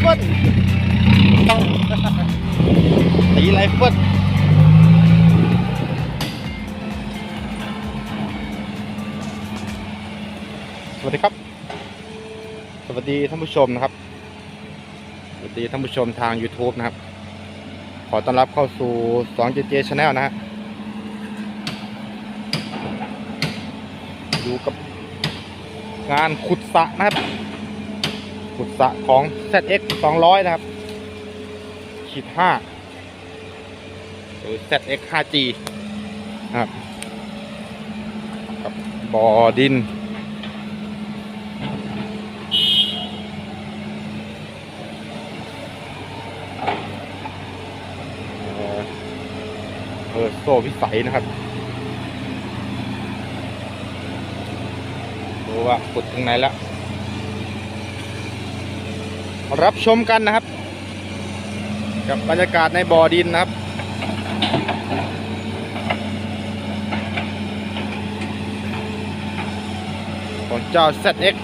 เฟิลตีไรเฟิลสวัสดีครับ สวัสดีท่านผู้ชมนะครับ สวัสดีท่านผู้ชมทาง YouTube นะครับ ขอต้อนรับเข้าสู่ 2JJ Channel นะฮะอยู่กับงานขุดสระนะครับ ขุดสะของ ZX 200 นะครับ ขีด5หรือ ZX 5G นะครับกับบ่อดิน เออโซ่พิสัยนะครับดูว่าขุดถึงไหนแล้ว รับชมกันนะครับ กับบรรยากาศในบ่อดินนะครับ ของเจ้า ZX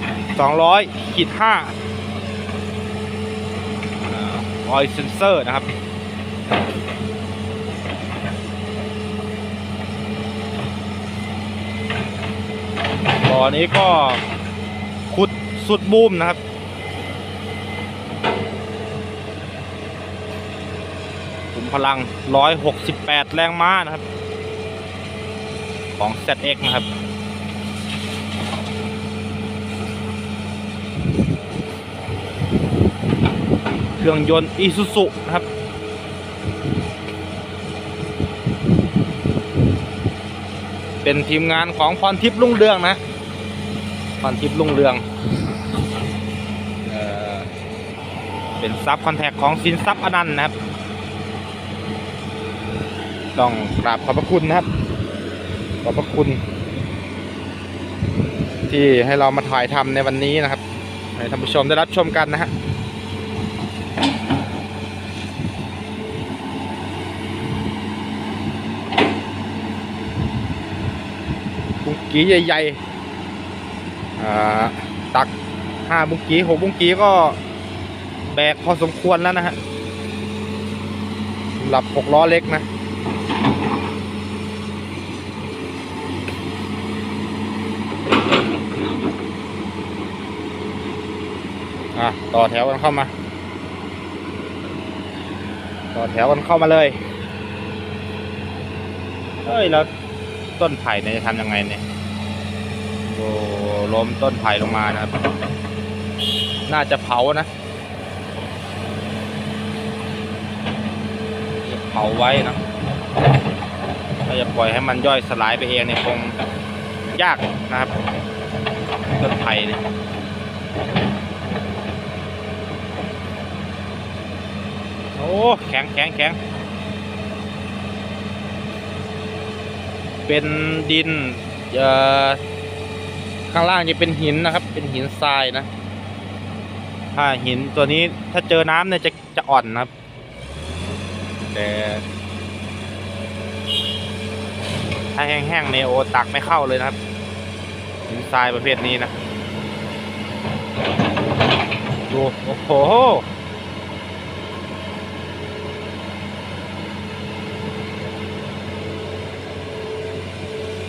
200ขีด5ออยเซนเซอร์นะครับบ่อนี้ก็ขุดสุดบูมนะครับ ขุม พลัง 168 แรงม้านะครับ ของ ZX นะครับ เครื่องยนต์ Isuzu นะครับเป็นทีมงานของพรทิพย์ลุ่งเรืองนะพรทิพย์ลุ่งเรืองเอ่อเป็นซับคอนแทคของสินทรัพย์อนันต์นะครับ ต้องกราบขอบพระคุณนะครับ ขอบพระคุณ ที่ให้เรามาถ่ายทำในวันนี้นะครับ ให้ท่านผู้ชมได้รับชมกันนะฮะบุ้งกี้ใหญ่ๆตักห้าบุ้งกี้หกบุ้งกี้ก็แบกพอสมควรแล้วนะฮะหรับหกล้อเล็กนะ อะต่อแถวกันเข้ามา ต่อแถวกันเข้ามาเลยเฮ้ยแล้วต้นไผ่เนี่ยจะทำยังไงเนี่ยโอ้ล้มต้นไผ่ลงมานะครับ น่าจะเผานะเผาไว้นะถ้าจะปล่อยให้มันย่อยสลายไปเองเนี่ยคงยากนะครับ ต้นไผ่เนี่ยโอ้ แข็งแข็งแข็งเป็นดินเอ่อข้างล่างจะเป็นหินนะครับ เป็นหินทรายนะ ถ้าหินตัวนี้ถ้าเจอน้ำเนี่ยจะจะอ่อนนะครับ แต่ถ้าแห้งๆเนี่ยโอตักไม่เข้าเลยนะครับ หินทรายประเภทนี้นะ ดู โอ้โห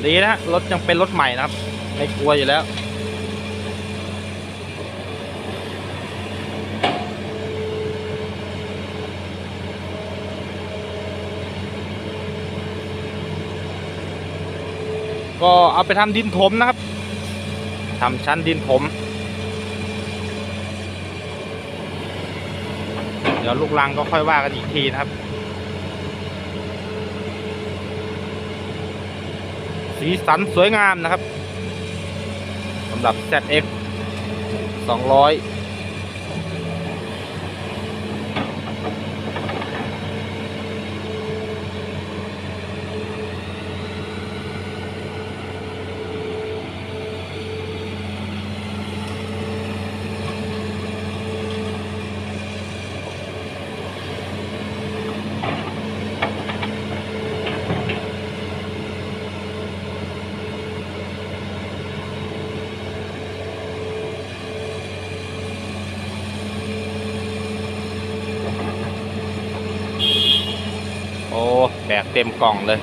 ดีนะรถยังเป็นรถใหม่นะครับ ไม่กลัวอยู่แล้ว ก็เอาไปทำดินถมนะครับทำชั้นดินถมเดี๋ยวลูกลังก็ค่อยว่ากันอีกทีนะครับ สีสันสวยงามนะครับสำหรับ ZX 200 ก แบกเต็มกล่องเลย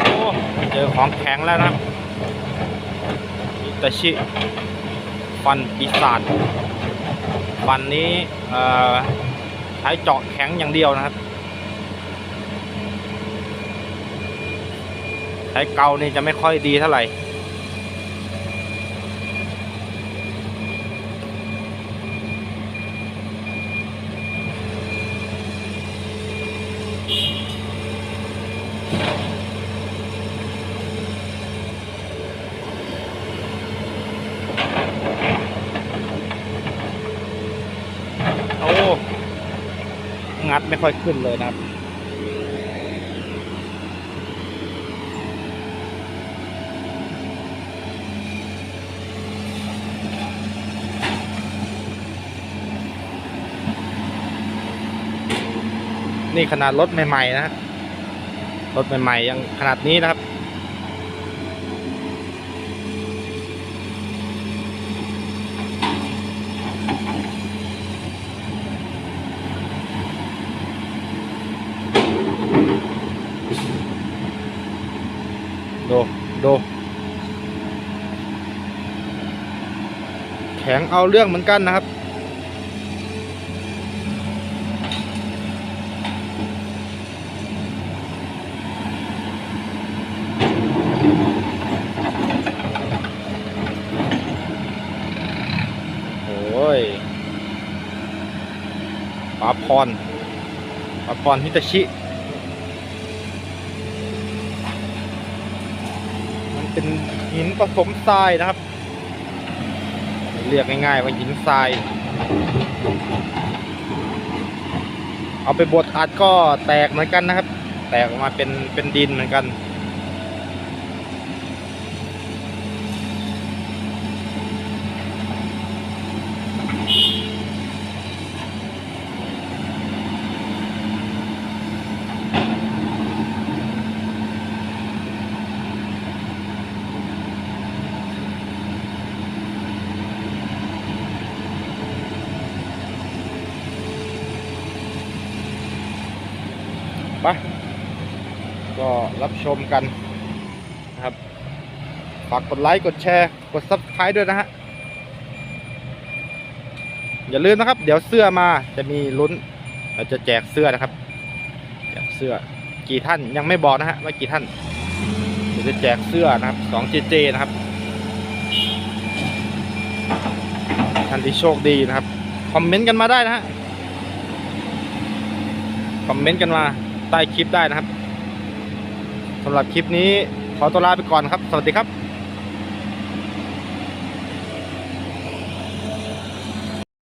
โอ้เจอของแข็งแล้วนะอิตาชิ ฟันปีศาจฟันนี้ใช้เจาะแข็งอย่างเดียวนะครับ ช้เกานี่จะไม่ค่อยดีเท่าไหร่โอ้งัดไม่ค่อยขึ้นเลยนะครับ นี่ขนาดรถใหม่ๆนะรถใหม่ๆยังขนาดนี้นะครับ ดูดูแข็งเอาเรื่องเหมือนกันนะครับ โอ้ยปลาพรปลาพรฮิตาชิมันเป็นหินผสมทรายนะครับ เรียกง่ายๆว่าหินทราย เอาไปบดอัดก็แตกเหมือนกันนะครับ แตกออกมาเป็นเป็นดินเหมือนกัน ไปก็รับชมกันนะครับ ฝากกดไลค์ กดแชร์ กด subscribe ด้วยนะฮะ อย่าลืมนะครับ เดี๋ยวเสื้อมาจะมีลุ้นเราจะแจกเสื้อนะครับ แจกเสื้อ กี่ท่านยังไม่บอกนะฮะว่ากี่ท่านเดี๋ยวจะแจกเสื้อนะครับสองเจเจนะครับ ท่านที่โชคดีนะครับ คอมเมนต์กันมาได้นะฮะ คอมเมนต์กันมา ใต้คลิปได้นะครับสำหรับคลิปนี้ขอตัวลาไปก่อนครับ สวัสดีครับ